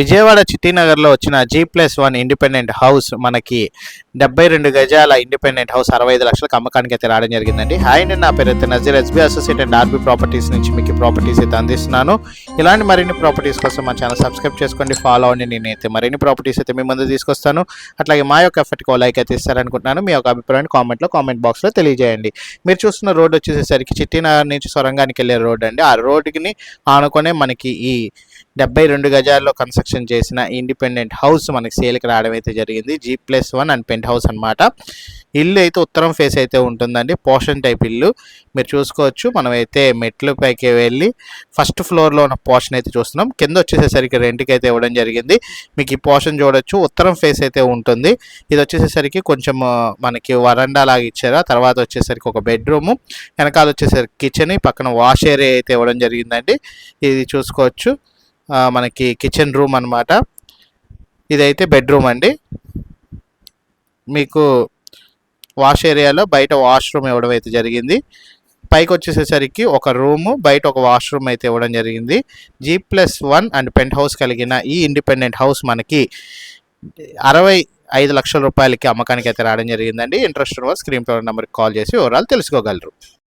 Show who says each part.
Speaker 1: విజయవాడ చిట్టినగర్లో వచ్చిన G plus one independent house మనకి డెబ్బై రెండు గజాల ఇండిపెండెంట్ హౌస్ అరవై ఐదు లక్షలకు అమ్మకానికి అయితే రావడం జరిగిందండి. హాయ్ అండి నా పేరు అయితే Nazeer SB associate and RB properties నుంచి మీకు ప్రాపర్టీస్ అయితే అందిస్తున్నాను. ఇలాంటి మరిన్ని ప్రాపర్టీస్ కోసం మా ఛానల్ సబ్స్క్రైబ్ చేసుకోండి ఫాలో అవ్వండి. నేనైతే మరిన్ని ప్రాపర్టీస్ అయితే మీ ముందు తీసుకొస్తాను. అట్లాగే మా యొక్క ఎఫర్ట్కి లైక్ అయితే ఇస్తారనుకుంటున్నాను. మీ యొక్క అభిప్రాయాన్ని కామెంట్లో కామెంట్ బాక్స్లో తెలియజేయండి. మీరు చూస్తున్న రోడ్ వచ్చేసరికి చిట్టినగర్ నుంచి సొరంగానికి వెళ్ళే రోడ్ అండి. ఆ రోడ్డుకి ఆనుకునే మనకి ఈ డెబ్బై రెండు గజాల్లో కన్స్ట్రక్షన్ చేసిన ఇండిపెండెంట్ హౌస్ మనకి సేల్కి రావడం అయితే జరిగింది. G plus one and penthouse అనమాట ఇల్లు అయితే ఉత్తరం ఫేస్ అయితే ఉంటుందండి. పోర్షన్ టైప్ ఇల్లు. మీరు చూసుకోవచ్చు. మనమైతే మెట్ల పైకి వెళ్ళి ఫస్ట్ ఫ్లోర్లో ఉన్న పోర్షన్ అయితే చూస్తున్నాం. కింద వచ్చేసేసరికి రెంట్కి అయితే ఇవ్వడం జరిగింది. మీకు ఈ పోర్షన్ చూడొచ్చు. ఉత్తరం ఫేస్ అయితే ఉంటుంది. ఇది వచ్చేసేసరికి కొంచెం మనకి వరండా లాగా ఇచ్చారు. తర్వాత వచ్చేసరికి ఒక బెడ్రూము వెనకాల వచ్చేసరికి కిచెన్ పక్కన వాష్ ఏరియా అయితే ఇవ్వడం జరిగిందండి. ఇది చూసుకోవచ్చు. మనకి కిచెన్ రూమ్ అన్నమాట. ఇదైతే బెడ్రూమ్ అండి. మీకు వాష్ ఏరియాలో బయట వాష్రూమ్ ఇవ్వడం అయితే జరిగింది. పైకి వచ్చేసేసరికి ఒక రూము బయట ఒక వాష్రూమ్ అయితే ఇవ్వడం జరిగింది. G plus one and penthouse కలిగిన ఈ ఇండిపెండెంట్ హౌస్ మనకి అరవై ఐదు లక్షల రూపాయలకి అమ్మకానికి అయితే రావడం జరిగిందండి. ఇంట్రెస్ట్ ఉన్న స్క్రీన్ పవర్ నెంబర్కి కాల్ చేసి వివరాలు తెలుసుకోగలరు.